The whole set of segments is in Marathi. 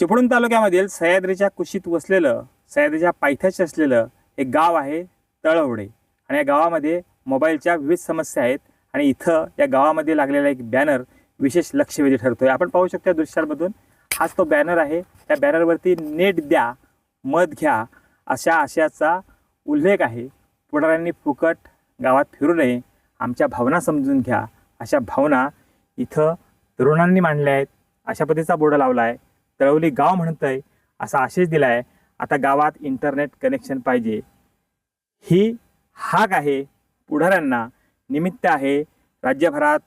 चिपळूण तालुक्यामधील सह्याद्रीच्या कुशीत वसलेलं सह्याद्रीच्या पायथ्याशी असलेलं एक गाव आहे तळवडे. आणि या गावामध्ये मोबाईलच्या विविध समस्या आहेत आणि इथं या गावामध्ये लागलेला एक बॅनर विशेष लक्षवेधी ठरतोय. आपण पाहू शकतो या दृश्यांमधून. हाच तो बॅनर आहे. त्या बॅनरवरती नेट द्या मध घ्या अशा आशयाचा उल्लेख आहे. पुढाऱ्यांनी फुकट गावात फिरू नये. आमच्या भावना समजून घ्या. अशा भावना इथं तरुणांनी मांडल्या आहेत. अशा पद्धतीचा बोर्ड लावला आहे. तळवली गाव म्हणतंय असा आशेष दिला आहे आता गावात इंटरनेट कनेक्शन पाहिजे. ही हाक आहे पुढाऱ्यांना. निमित्त आहे राज्यभरात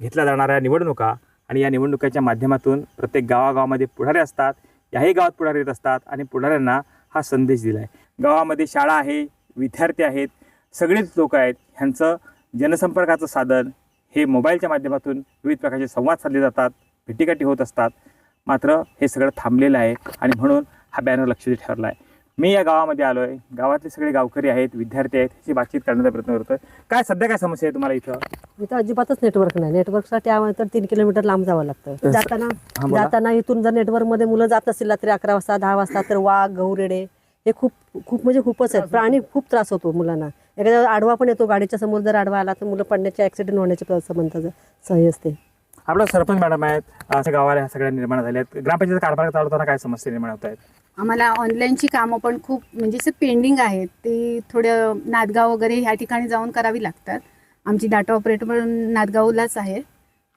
घेतल्या जाणाऱ्या निवडणुका आणि या निवडणुकीच्या माध्यमातून प्रत्येक गावागावामध्ये पुढारे असतात याही गावात पुढारी येत असतात आणि पुढाऱ्यांना हा संदेश दिला आहे गावामध्ये शाळा आहे विद्यार्थी आहेत सगळेच लोक आहेत. ह्यांचं जनसंपर्काचं साधन हे मोबाईलच्या माध्यमातून विविध प्रकारचे संवाद साधले जातात भेटीगाठी होत असतात. मात्र हे सगळं थांबलेलं आहे आणि म्हणून हा बॅनर लक्षात ठरला आहे. मी या गावामध्ये आलो आहे गावातले सगळे गावकरी आहेत विद्यार्थी आहेत ह्याची बातचीत करण्याचा प्रयत्न करतोय. काय सध्या काय समस्या आहे तुम्हाला इथं? इथं अजिबातच नेटवर्क नाही. नेटवर्कसाठी आम्हाला तर तीन किलोमीटर लांब जावं लागतं. जाताना हा, बोला. जाताना इथून जर नेटवर्कमध्ये मुलं जात असतील रात्री अकरा वाजता दहा वाजता तर वाघ गौरेडे हे खूप खूप म्हणजे खूपच आहेत. प्राणी खूप त्रास होतो मुलांना. एखाद्या आडवा पण येतो. गाडीच्या समोर जर आडवा आला तर मुलं पडण्याचे ऍक्सिडेंट होण्याचे संबंध सही असते. आपला सरपंच मॅडम आहेत असं गावाला ह्या सगळ्या निर्माण झाल्या आहेत. ग्रामपंचायत कारभार चालवताना काय समस्या निर्माण होत आहेत? आम्हाला ऑनलाईनची कामं पण खूप म्हणजे असं पेंडिंग आहेत ते थोडं नादगाव वगैरे ह्या ठिकाणी जाऊन करावी लागतात. आमची डाटा ऑपरेटर पण नादगावलाच आहे.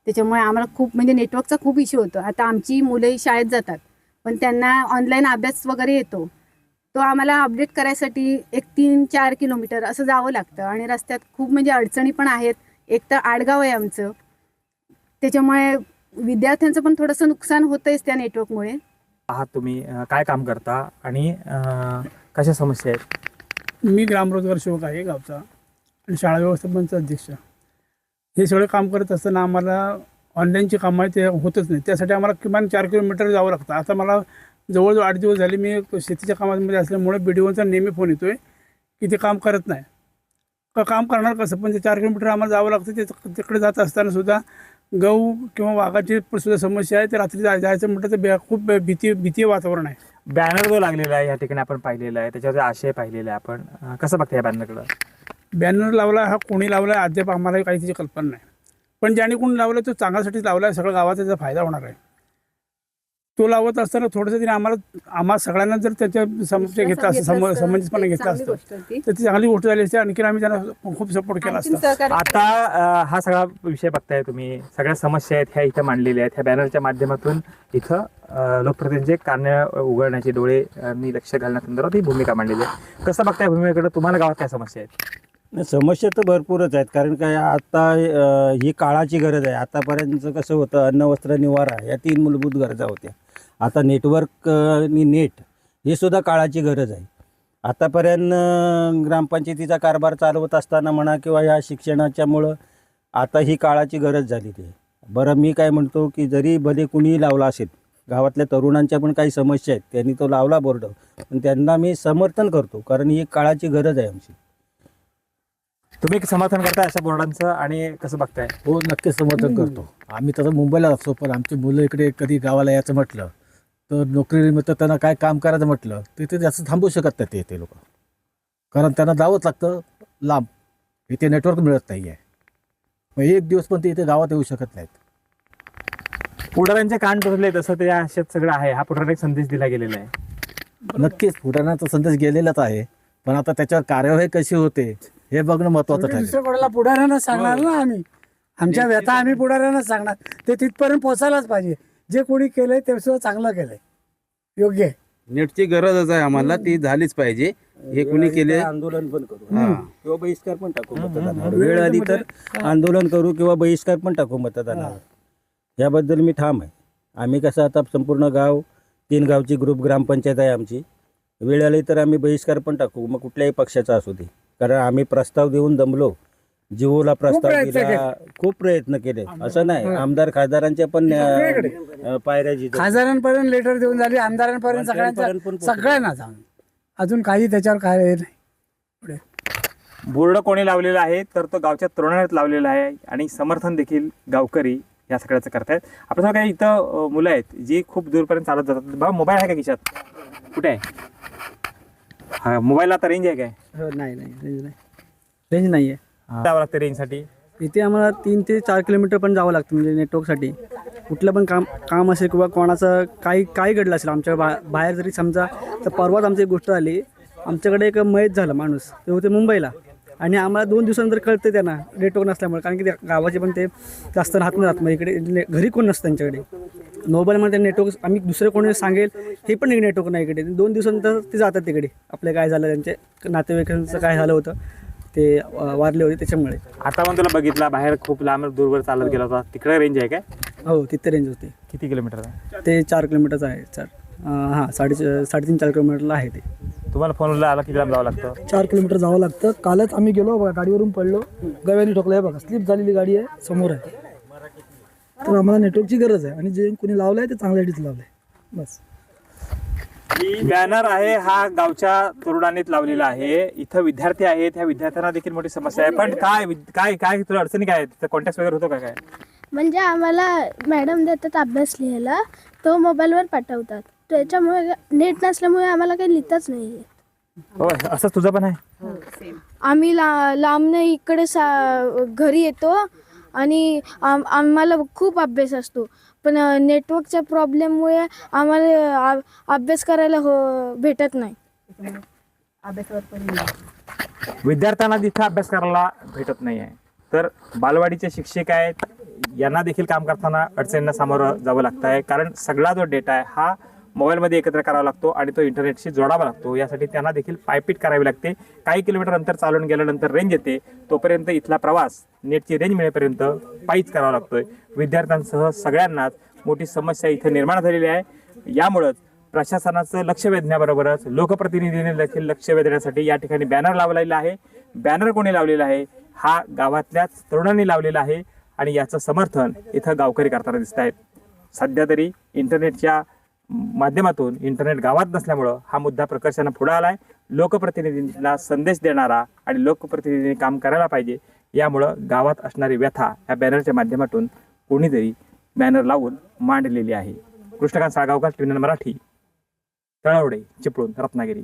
त्याच्यामुळे आम्हाला खूप म्हणजे नेटवर्कचा खूप इश्यू होतो. आता आमची मुलंही शाळेत जातात पण त्यांना ऑनलाईन अभ्यास वगैरे येतो. तो आम्हाला अपडेट करायसाठी एक तीन चार किलोमीटर असं जावं लागतं. आणि रस्त्यात खूप म्हणजे अडचणी पण आहेत. एक तर आडगाव आहे आमचं. त्याच्यामुळे विद्यार्थ्यांचं पण थोडंसं नुकसान होतंयच त्या नेटवर्कमुळे आहात तुम्ही अं, काय काम करता आणि अं, कशा समस्या आहेत? मी ग्रामरोजगार सेवक आहे गावचा आणि शाळा व्यवस्थापनचा अध्यक्ष. हे सगळं काम करत असताना आम्हाला ऑनलाईनची कामं आहे ते होतच नाही त्यासाठी आम्हाला किमान चार किलोमीटर जावं लागतं. आता मला जवळजवळ आठ दिवस झाले मी शेतीच्या कामामध्ये असल्यामुळे बी डी ओचा नेहमी फोन येतो आहे की ते काम करत नाही. का काम करणार कसं? पण ते चार किलोमीटर आम्हाला जावं लागतं. ते तिकडे जात असताना सुद्धा गहू किंवा वाघाची पण सुद्धा समस्या आहे. ते रात्री जाय- जायचं म्हटलं तर बे- खूप भीती भीती वातावरण आहे. बॅनर जो लागलेला आहे या ठिकाणी आपण पाहिलेला आहे. त्याच्यावर आशय पाहिलेला आहे आपण. अं, कसं बघता या बॅनरकडं? बॅनर लावला हा कोणी लावला अद्याप आम्हाला काही त्याची कल्पना नाही. पण ज्याने कोणी लावला तो चांगल्यासाठीच लावला आहे सगळं गावाचा त्याचा फायदा होणार आहे. तो लावत असताना थोडंसं तिने आम्हाला आम्हाला सगळ्यांना जर त्याच्या समस्या घेतला असतं सम समंजसपणे घेतला असतं तर ती चांगली गोष्ट झाली असते. आणखी आम्ही त्यांना खूप सपोर्ट केला असता. आता अं, हा सगळा विषय बघताय तुम्ही. सगळ्या समस्या आहेत ह्या इथं मांडलेल्या आहेत. ह्या बॅनरच्या माध्यमातून इथं अं, लोकप्रतिनिधींचे कान उघडण्याचे डोळे मी लक्ष घालण्यासंदर्भात ही भूमिका मांडलेली आहे. कसं बघताय भूमिकेकडे तुम्हाला गावात काय समस्या आहेत? नाही, समस्या तर भरपूरच आहेत. कारण काय आता अ, ही काळाची गरज आहे. आतापर्यंत कसं होतं अन्न वस्त्र निवारा या तीन मूलभूत गरजा होत्या. आता नेटवर्क आणि नेट हे सुद्धा काळाची गरज आहे. आतापर्यंत ग्रामपंचायतीचा कारभार चालवत असताना म्हणा किंवा या शिक्षणाच्यामुळं आता ही काळाची गरज झालेली आहे बरं मी काय म्हणतो की जरी भले कुणीही लावला असेल गावातल्या तरुणांच्या पण काही समस्या आहेत त्यांनी तो लावला बोर्ड पण त्यांना मी समर्थन करतो कारण ही काळाची गरज आहे आमची. तुम्ही समर्थन करताय अशा बोर्डांचं आणि कसं बघताय? हो नक्कीच समर्थन करतो. आम्ही तसं मुंबईला असतो पण आमची मुलं इकडे कधी गावाला यायचं म्हटलं तर नोकरीनिमित्त त्यांना काय काम करायचं म्हटलं तर ते जास्त थांबू शकत नाही ते ते लोक. कारण त्यांना जावंच लागतं लांब. इथे नेटवर्क मिळत नाही आहे मग एक दिवस पण ते इथे गावात येऊ शकत नाहीत. पुढाऱ्यांचे कान टोचले तसं ते अशात सगळं आहे. हा पुढाऱ्याने एक संदेश दिला गेलेला आहे. नक्कीच पुढाऱ्यांचा संदेश गेलेलाच आहे. पण आता त्याच्यावर कार्यवाही कशी होते हे बघणं महत्त्वाचं ठरेल. कोणाला पुढाऱ्यांना सांगणार ना आम्ही? आमच्या व्यथा आम्ही पुढाऱ्यांना सांगणार. ते तिथपर्यंत पोहोचायलाच पाहिजे. जे कोणी केलंय ते सुद्धा चांगलं केलंय. योग्य. आहे नेटची गरजच आहे आम्हाला ती झालीच पाहिजे. हे कुणी केले आंदोलन पण करू. हा. किंवा बहिष्कार पण टाकू मतदानावर वेळ आली तर आंदोलन करू किंवा बहिष्कार पण टाकू मतदानावर याबद्दल मी ठाम आहे. आम्ही कसं आता संपूर्ण गाव तीन गावची ग्रुप ग्रामपंचायत आहे आमची. वेळ आली तर आम्ही बहिष्कार पण टाकू मग कुठल्याही पक्षाचा असू दे. कारण आम्ही प्रस्ताव देऊन दमलो. जिओला प्रस्ताव प्रयत्न दिला खूप प्रयत्न केले. असं नाही आमदार खासदारांच्या पण सगळीकडे. अं, पायऱ्या जिथं खासदारांपर्यंत लेटर देऊन झाली आमदारांपर्यंत मंत्र्यांपर्यंत पण सगळ्यांच्या पोहोचली. सगळ्यांना जाऊन. अजून काही त्याच्यावर काय हे नाही. बोर्ड कोणी लावलेला आहे तर तो गावच्या तरुणांनीच लावलेला आहे आणि समर्थन देखील गावकरी या सगळ्याचं करतायत. आपल्यासमोर काही इथं अं, मुलं आहेत जी खूप दूरपर्यंत चालत जातात. बाबा मोबाईल आहे का खिशात? कुठे आहे? हा मोबाईलला आता रेंज आहे काय? हो नाही नाही रेंज नाही. रेंज नाही आहे जावं लागतं रेंजसाठी इथे आम्हाला तीन ते चार किलोमीटर पण जावं लागतं म्हणजे नेटवर्कसाठी कुठलं पण काम काम असेल किंवा कोणाचं काही काही घडलं असेल आमच्या बा बाहेर जरी समजा तर परवाच आमची एक गोष्ट आली आमच्याकडे एक मयत झालं माणूस. ते होते मुंबईला. आणि आम्हाला दोन दिवसानंतर कळतं त्यांना नेटवर्क नसल्यामुळे. कारण की त्या गावाचे पण ते जास्त राहत नाही राहत मग इकडे घरी कोण नसतं त्यांच्याकडे? मोबाईलमध्ये नेटवर्क आम्ही दुसरं कोणी सांगेल हे पण नेटवर्क नाही इकडे. दोन दिवसानंतर ते जातात तिकडे. आपले काय झालं त्यांचे नातेवाईकांचं काय झालं होतं. ते वारले होते त्याच्यामुळे. आता पण तुला बघितला बाहेर खूप लांब दूरवर चालत गेला होता. तिकडे रेंज आहे काय? हो तिथे रेंज होते. किती किलोमीटर आहे? ते चार किलोमीटरचं आहे चार. हां साडे साडेतीन चार किलोमीटरला आहे ते. तुम्हाला फोनला आला किती लांब जावं लागतं? चार किलोमीटर जावं लागतं. कालच आम्ही गेलो बघा गाडीवरून पडलो. गव्यानी ठोकलं आहे बघा स्लिप झालेली गाडी आहे समोर आहे. तर आम्हाला नेटवर्कची गरज आहे. आणि जे कोणी लावलं आहे ते चांगल्यासाठीच लावलं आहे बस. बॅनर आहे हा गावच्या तरुणांनीच लावलेला आहे. इथं विद्यार्थी आहेत ह्या विद्यार्थ्यांना देखील मोठी समस्या आहे. पण काय काय काय तुला अडचणी काय आहेत? कॉन्टॅक्ट वगैरे होतो का काय? म्हणजे आम्हाला मॅडम देतात अभ्यास लिहायला. तो मोबाईलवर पाठवतात. त्याच्यामुळे नेट नसल्यामुळे आम्हाला काही लिहिताच नाही येत. हो असं तुझं पण आहे? आम्ही ला लांबनं इकडे सा घरी येतो. आणि आम आम्हाला खूप अभ्यास असतो. पण नेटवर्कच्या प्रॉब्लेममुळे आम्हाला अभ्यास करायला हो भेटत नाही. विद्यार्थ्यांना तिथं अभ्यास करायला भेटत नाही आहे. तर बालवाडीचे शिक्षक आहेत यांना देखील काम करताना अडचणींना सामोरं जावं लागतं आहे कारण सगळा जो डेटा आहे हा मोबाईलमध्ये एकत्र करावा लागतो आणि तो इंटरनेटशी जोडावा लागतो. यासाठी त्यांना देखील पायपीट करावी लागते. काही किलोमीटर अंतर चालून गेल्यानंतर रेंज येते. तोपर्यंत इथला प्रवास नेटची रेंज मिळेपर्यंत पायीच करावा लागतोय. विद्यार्थ्यांसह सगळ्यांनाच मोठी समस्या इथे निर्माण झालेली आहे. यामुळंच प्रशासनाचं लक्ष वेधण्याबरोबरच लोकप्रतिनिधीने देखील लक्ष वेधण्यासाठी या ठिकाणी बॅनर लावलेला आहे. बॅनर कोणी लावलेला आहे? हा गावातल्याच तरुणांनी लावलेला आहे आणि याचं समर्थन इथं गावकरी करताना दिसत आहेत सध्या तरी इंटरनेटच्या माध्यमातून इंटरनेट गावात नसल्यामुळं हा मुद्दा प्रकर्षानं पुढे आलाय. लोकप्रतिनिधींना संदेश देणारा आणि लोकप्रतिनिधींनी काम करायला पाहिजे यामुळं गावात असणारी व्यथा या बॅनरच्या माध्यमातून कोणीतरी बॅनर लावून मांडलेली आहे. कृष्णकांत साळगावकर टीव्ही मराठी तळवडे चिपळूण रत्नागिरी.